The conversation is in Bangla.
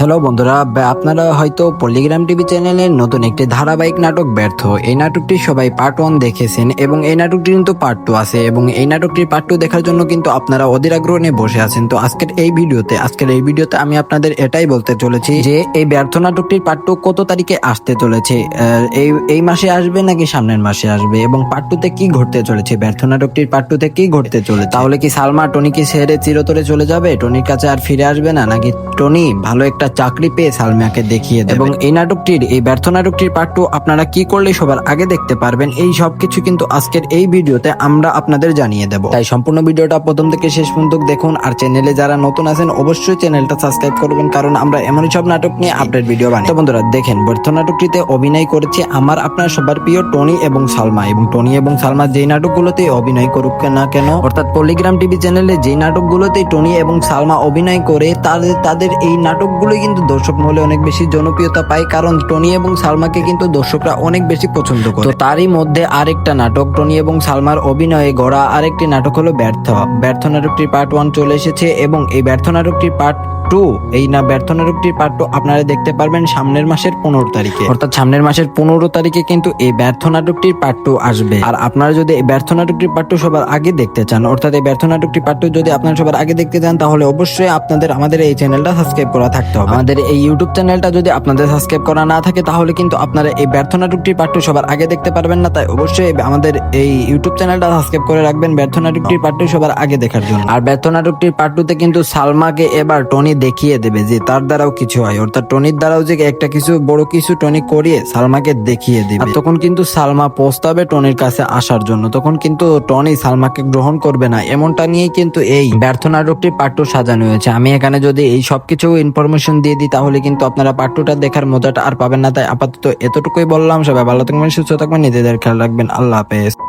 হ্যালো বন্ধুরা আপনারা হয়তো পল্লিগ্রাম টিভি চ্যানেলের নতুন একটি ধারাবাহিক নাটক ব্যর্থ। এই নাটকটি সবাই পার্ট ওয়ান দেখেছেন এবং এই নাটকটি কিন্তু পার্ট টু আছে এবং এই নাটকটির পার্ট টু দেখার জন্য কিন্তু আপনারা অধীর আগ্রহ নিয়ে বসে আছেন। তো আজকের এই ভিডিওতে, আজকের এই ভিডিওতে আমি আপনাদের এটাই বলতে চলেছি যে এই ব্যর্থ নাটকটির পার্ট টু কত তারিখে আসতে চলেছে? এই এই মাসে আসবে নাকি সামনের মাসে আসবে? এবং পার্ট টুতে কি ঘটতে চলেছে? ব্যর্থ নাটকটির পার্ট টুতে কি ঘটতে চলেছে? তাহলে কি সালমা টনিকে সেরে চিরতরে চলে যাবে? টনির কাছে আর ফিরে আসবে না? নাকি টনি ভালো একটা চাকরি পেয়ে সালমাকে দেখিয়ে দেবে। এবং এই নাটকটির এই ব্যর্থ নাটকটির পার্ট টু আপনারা কি করলে সবার আগে দেখতে পারবেন এই সব কিছু কিন্তু আজকের এই ভিডিওতে আমরা আপনাদের জানিয়ে দেব। তাই সম্পূর্ণ ভিডিওটা প্রথম থেকে শেষ পর্যন্ত দেখুন আর চ্যানেলে যারা নতুন আছেন অবশ্যই চ্যানেলটা সাবস্ক্রাইব করবেন কারণ আমরা এমনই সব নাটক নিয়ে আপডেট ভিডিও বানাই। তো বন্ধুরা দেখেন ব্যর্থ নাটকটিতে অভিনয় করেছে আমার আপনার সবার প্রিয় টনি এবং সালমা। এবং টনি এবং সালমা যেই নাটকগুলোতে অভিনয় করুক না কেন অর্থাৎ পল্লিগ্রাম টিভি চ্যানেলে যেই নাটকগুলোতে টনি এবং সালমা অভিনয় করে তাদের তাদের এই নাটকগুলো কিন্তু দর্শক মহলে অনেক বেশি জনপ্রিয়তা পায়, কারণ টনি এবং সালমাকে কিন্তু দর্শকরা অনেক বেশি পছন্দ করে। তো তারই মধ্যে আরেকটা নাটক, টনি এবং সালমার অভিনয়ে গড়া আরেকটি নাটক হলো ব্যর্থ। ব্যর্থ নাটকটির পার্ট ওয়ান চলে এসেছে এবং এই ব্যর্থ নাটকটির পার্ট টু, এই না ব্যর্থ নাটকটির পার্ট টু আপনারা দেখতে পারবেন সামনের মাসের পনেরো তারিখে। অর্থাৎ সামনের মাসের পনেরো তারিখে কিন্তু এই ব্যর্থ নাটকটির পার্ট টু আসবে। আর আপনারা যদি এই ব্যর্থ নাটকটির পার্ট টু সবার আগে দেখতে চান, অর্থাৎ এই ব্যর্থ নাটকটির পার্ট টু যদি আপনারা সবার আগে দেখতে চান, তাহলে অবশ্যই আপনাদের আমাদের এই চ্যানেলটা সাবস্ক্রাইব করা থাকতে হবে। আমাদের এই ইউটিউব চ্যানেলটা যদি আপনাদের সাবস্ক্রাইব করা না থাকে, তাহলে কিন্তু আপনারা এই ব্যর্থ নাটকটির পার্ট টু সবার আগে দেখতে পারবেন না। তাই অবশ্যই আমাদের এই ইউটিউব চ্যানেলটা সাবস্ক্রাইব করে রাখবেন ব্যর্থ নাটকটির পার্ট টু সবার আগে দেখার জন্য। আর ব্যর্থ নাটকটির পার্ট টুতে কিন্তু সালমাকে এবার টনি দেখিয়ে দেবে যে তার দ্বারাও কিছু হয়। অর্থাৎ টনির দ্বারাও যে একটা কিছু, বড় কিছু টনি করিয়ে সালমাকে দেখিয়ে দেবে। আর তখন কিন্তু সালমা পস্তাবে টনির কাছে আসার জন্য। তখন কিন্তু টনি সালমাকে গ্রহণ করবে না। এমনটা নিয়েই কিন্তু এই ব্যর্থ নাটকটি পার্ট সাজানো হয়েছে। আমি এখানে যদি এই সবকিছু ইনফরমেশন দিয়ে দিই, তাহলে কিন্তু আপনারা পার্ট দেখার মজাটা আর পাবেন না। তাই আপাতত এতটুকুই বললাম। সবাই ভালো থাকবেন, সুস্থ থাকবেন, নিজেদের খেয়াল রাখবেন। আল্লাহ হাফেজ।